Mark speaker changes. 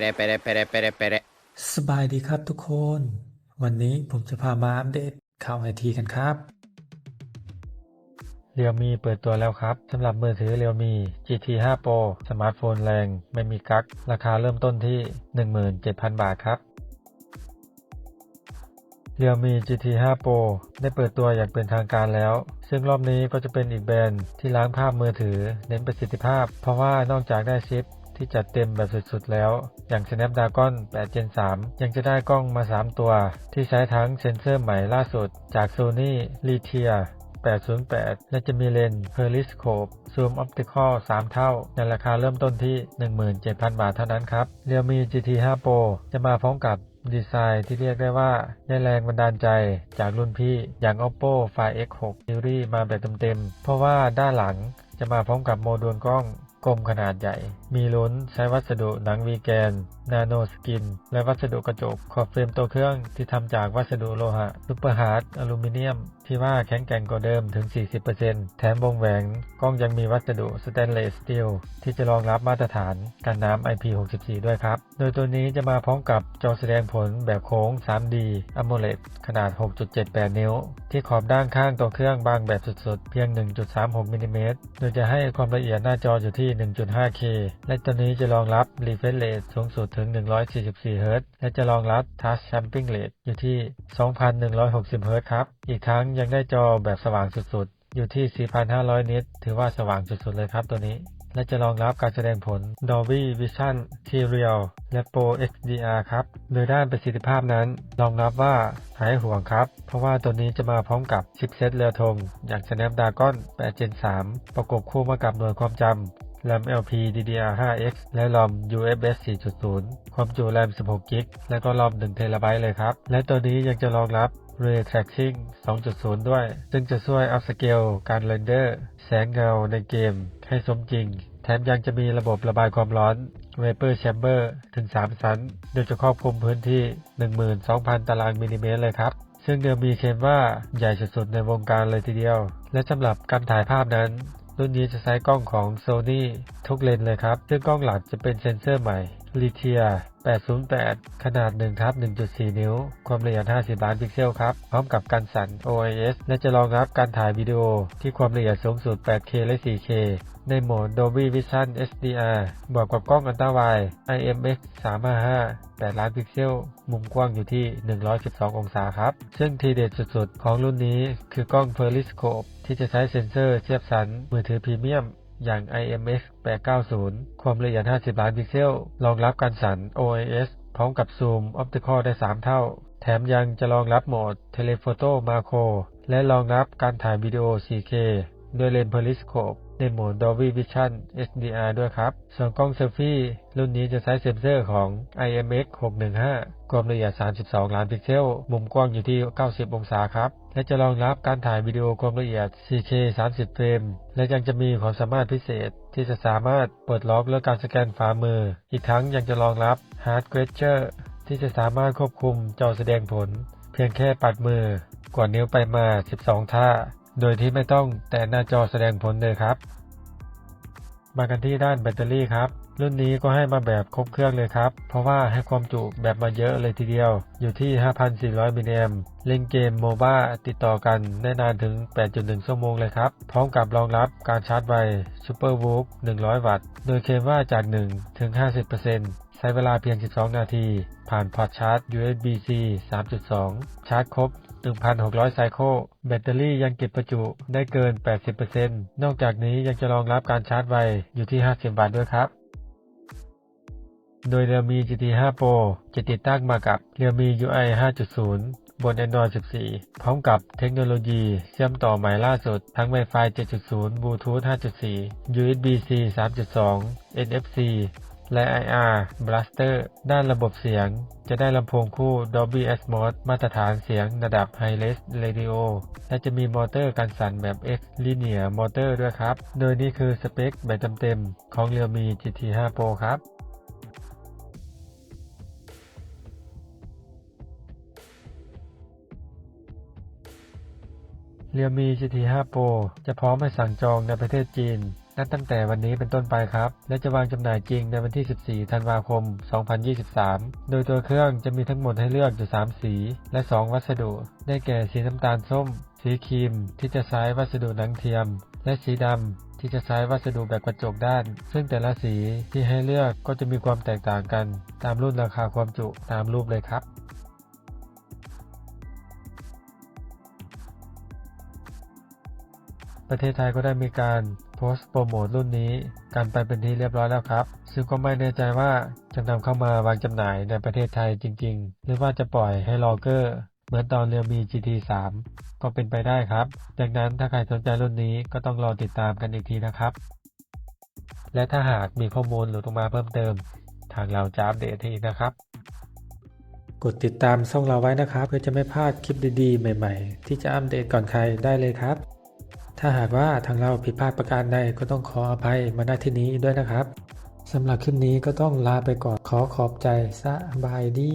Speaker 1: Pere, pere, pere, pere, pere.
Speaker 2: สบายดีครับทุกคน วันนี้ผมจะพามาอัปเดตข่าวไอทีกันครับ
Speaker 3: เรียวมีเปิดตัวแล้วครับสำหรับมือถือเรียวมี GT 5 Pro สมาร์ทโฟนแรง ไม่มีกั๊กราคาเริ่มต้นที่ 17,000 บาทครับเรียวมี GT 5 Pro ได้เปิดตัวอย่างเป็นทางการแล้ว ซึ่งรอบนี้ก็จะเป็นอีกแบรนด์ที่ล้างภาพมือถือ เน้นประสิทธิภาพ เพราะว่านอกจากได้ชิป ที่จัดเต็มแบบสุดๆแล้ว อย่าง Snapdragon 8 Gen 3 ยังจะได้กล้องมา 3 ตัว ที่ใช้ทั้งเซ็นเซอร์ใหม่ล่าสุด จาก Sony Litia 808 และจะมีเลนส์ Periscope ซูมออปติคอล3เท่า ในราคาเริ่มต้นที่ 17,000 บาทเท่านั้นครับ Realme GT 5 Pro จะมาพร้อมกับดีไซน์ที่เรียกได้ว่าได้แรงบันดาลใจจากรุ่นพี่อย่าง Oppo Find X6 Series มาแบบเต็มๆ เพราะว่าด้านหลังจะมาพร้อมกับโมดูลกล้องกลมขนาดใหญ่ มีลุ้นใช้วัสดุหนังวีแกน นาโนสกิน และวัสดุกระจก ขอบเฟรมตัวเครื่องที่ทำจากวัสดุโลหะซุปเปอร์ฮาร์ดอลูมิเนียม ที่ว่าแข็งแกร่งกว่าเดิมถึง 40%แถมวงแหวนกล้องยังมีวัสดุสแตนเลสสตีลที่จะรองรับมาตรฐานกันน้ำ IP64 ด้วยครับ โดยตัวนี้จะมาพร้อมกับจอแสดงผลแบบโค้ง 3D AMOLED ขนาด 6.78 นิ้ว ที่ขอบด้านข้างตัวเครื่องบางแบบสุดๆ เพียง 1.36มิลลิเมตรโดยจะให้ความละเอียดหน้าจออยู่ที่ 1.5K และตัวนี้จะรองรับ refresh rate สูงสุดถึง 144 Hz และจะรองรับ touch sampling rate อยู่ที่ 2,160 Hz ครับ อีกทั้งยังได้จอแบบสว่างสุดๆ อยู่ที่ 4,500 นิตถือว่าสว่างสุดๆ เลยครับตัวนี้ และจะรองรับการแสดงผล Dolby Vision Serial และ Pro XDR ครับ โดยด้านประสิทธิภาพนั้น รองรับว่าหายห่วงครับ เพราะว่าตัวนี้จะมาพร้อมกับชิปเซตเรือธงอย่าง Snapdragon 8 Gen 3 ประกบคู่มากับหน่วยความจำ RAM LP DDR5X และ ROM UFS 4.0 ความจุ RAM 16 g b และก็ ROM 1 TB เลยครับ และตัวนี้ยังจะรองรับ Ray Tracing 2.0 ด้วย ซึ่งจะช่วยอัพสเกลการเรนเดอร์ แสงเงาในเกมให้สมจริง แถมยังจะมีระบบระบายความร้อน Vapor Chamber ถึง 3 ชั้น โดยจะครอบคลุมพื้นที่ 12,000 ตารางมิลลิเมตรเลยครับซึ่งเดิมมีเคลมว่าใหญ่สุดๆในวงการเลยทีเดียว และสำหรับการถ่ายภาพนั้น รุ่นนี้จะใช้กล้องของ Sony ทุกเลนส์เลยครับ ซึ่งกล้องหลักจะเป็นเซนเซอร์ใหม่ Litia 808 ขนาด1ทับ1.4 นิ้ว ความละเอียด 50 ล้านพิกเซลครับ พร้อมกับการสั่น OIS และจะรองรับการถ่ายวิดีโอที่ความละเอียดสูงสุด 8K และ 4K ในโหมด Dolby Vision HDR บวกกับกล้องอัลตราไวด์ IMX 355 8 ล้านพิกเซล มุมกว้างอยู่ที่ 112 องศาครับ ซึ่งทีเด็ดสุดๆ ของรุ่นนี้คือกล้อง Periscope ที่จะใช้เซ็นเซอร์เทียบสันมือถือพรีเมียม อย่าง IMX 890 ความละเอียด 50 ล้านพิกเซล รองรับการสั่น OIS พร้อมกับซูมออปติคอลได้ 3 เท่า แถมยังจะรองรับโหมดเทเลโฟโต์มาโครและรองรับการถ่ายวิดีโอ 4K ด้วยเลนส์ Periscope ในโหมด Dolby Vision HDR ด้วยครับ ส่วนกล้องเซลฟี่ รุ่นนี้จะใช้เซ็นเซอร์ของ IMX 615 ความละเอียด 32 ล้านพิกเซล มุมกว้างอยู่ที่ 90 องศาครับ และจะรองรับการถ่ายวิดีโอความละเอียด 4K 30 เฟรม และยังจะมีความสามารถพิเศษที่จะสามารถเปิดล็อกและการสแกนฝ่ามือ อีกทั้งยังจะรองรับ Hard Gesture ที่จะสามารถควบคุมจอแสดงผล เพียงแค่ปัดมือกดนิ้วไปมา 12 ท่า โดยที่ไม่ต้องแตะหน้าจอแสดงผลเลยครับ มากันที่ด้านแบตเตอรี่ครับ รุ่นนี้ก็ให้มาแบบครบเครื่องเลยครับ เพราะว่าให้ความจุแบบมาเยอะเลยทีเดียว อยู่ที่ 5,400 มิลลิแอมเล่นเกมโมบ้าติดต่อกันได้นานถึง 8.1 ชั่วโมงเลยครับ พร้อมกับรองรับการชาร์จไว Super w o o f 100 วัตต์ โดยเคลมว่าจาก 1 ถึง 50% ใช้เวลาเพียง 12 นาที ผ่านพอร์ตชาร์จ USB-C 3.2 ชาร์จครบ 1,600 ไซเคิลแบตเตอรี่ยังเก็บประจุได้เกิน 80%นอกจากนี้ยังจะรองรับการชาร์จไวอยู่ที่ 50 วัตต์ด้วยครับ โดย Realme GT 5 Pro จะติดตั้งมากับ Realme UI 5.0บน Android 14 พร้อมกับเทคโนโลยีเชื่อมต่อใหม่ล่าสุด ทั้ง Wi-Fi 7.0 Bluetooth 5.4 USB-C 3.2 NFC และ IR Blaster ด้านระบบเสียง จะได้ลำโพงคู่ Dolby Atmos มาตรฐานเสียงระดับ Hi-Res Radio และจะมีมอเตอร์กันสั่นแบบ X Linear Motor ด้วยครับ โดยนี่คือสเปคแบบเต็มๆของ Realme GT 5 Pro ครับ Realme GT 5 Pro จะพร้อมให้สั่งจองในประเทศจีน นับตั้งแต่วันนี้เป็นต้นไปครับ และจะวางจำหน่ายจริงในวันที่ 14 ธันวาคม 2023 โดยตัวเครื่องจะมีทั้งหมดให้เลือกอยู่ 3 สี และ 2 วัสดุ ได้แก่สีน้ำตาลส้ม สีครีม ที่จะใช้วัสดุหนังเทียม และสีดำที่จะใช้วัสดุแบบกระจกด้าน ซึ่งแต่ละสีที่ให้เลือกก็จะมีความแตกต่างกัน ตามรุ่นราคาความจุตามรูปเลยครับประเทศไทยก็ได้มีการ โพสต์โปรโมทรุ่นนี้กันไปเป็นที่เรียบร้อยแล้วครับ ซึ่งก็ไม่แน่ใจว่าจะนำเข้ามาวางจำหน่ายในประเทศไทยจริง ๆ หรือว่าจะปล่อยให้รอเกอร์เหมือนตอนเรียมี GT3 ก็เป็นไปได้ครับ ดังนั้นถ้าใครสนใจรุ่นนี้ก็ต้องรอติดตามกันอีกทีนะครับ และถ้าหากมีข้อมูลหลุดออกมาเพิ่มเติม ทางเราจะอัปเดตให้อีนะครับ
Speaker 2: กดติดตามช่องเราไว้นะครับ เพื่อจะไม่พลาดคลิปดีๆ ใหม่ ๆ ที่จะอัปเดตก่อนใครได้เลยครับ ถ้าหากว่าทางเราผิดพลาดประการใดก็ต้องขออภัยมาณที่นี้ด้วยนะครับสำหรับคลิปนี้ก็ต้องลาไปก่อนขอขอบใจสบายดี